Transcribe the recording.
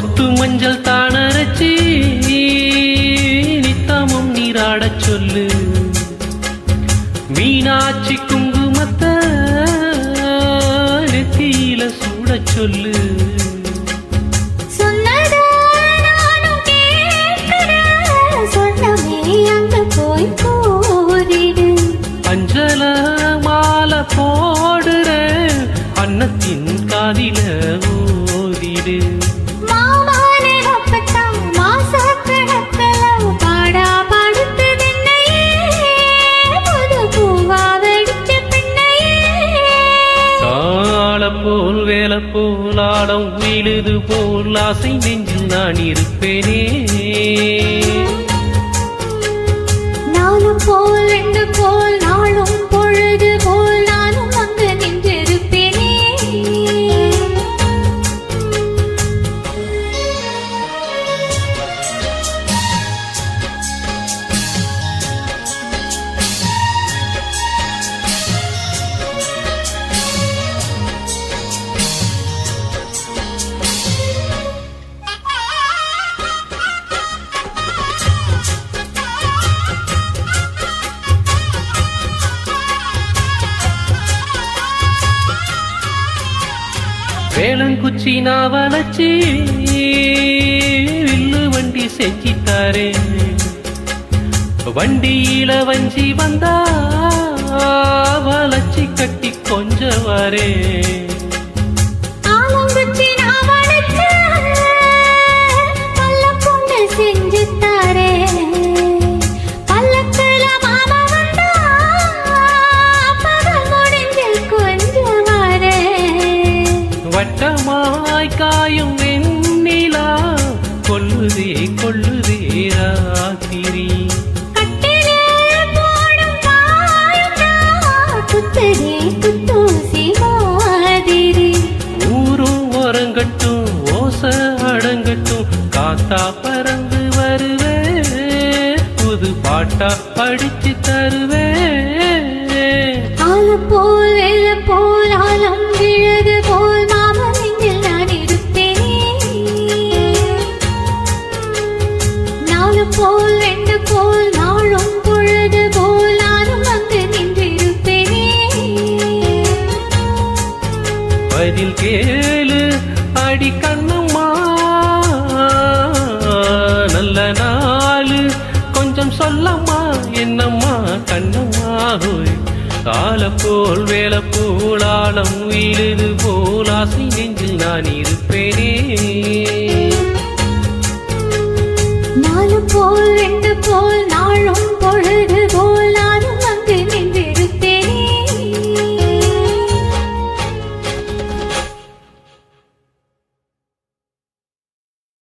கொத்து மஞ்சள் தானரைச்சி நித்தமும் நீராடச் சொல்லு. மீனாட்சி குங்குமத்தை நெத்தியில சூடச் சொல்லு. அஞ்சல மாலை போடுற அன்னத்தின் காதில ஓதிடு போல் ஆடம் விழுது போல் ஆசை நெஞ்சில் நான் இருப்பேனே. நானும் போல் ரெண்டு போல் நாளும் வேளங்குச்சி நான் வில்லு வண்டி செஞ்சித்தாரே வண்டியில வஞ்சி வந்தா வளச்சி கட்டி கொஞ்சம் வட்டமாய் காயும் வெண்ணிலா கொல்லுதே கொல்லுதே ராத்திரி. ஊரும் ஓரங்கட்டும் ஓச அடங்கட்டும் காத்தா பறந்து வருவே புது பாட்டா படிச்சு தருவே போல் போல் ஆலம் பதில் கேளு அடி கண்ணம்மா. நல்ல நாளு கொஞ்சம் சொல்லம்மா என்னம்மா கண்ணம்மா. ஹோய் கால போல் வேலை போல் ஆழம் போல் ஆசை நெஞ்சில் நான் இருப்பேனே. நாலு போல் ரெண்டு போல் நாளும் பொழுது போல்.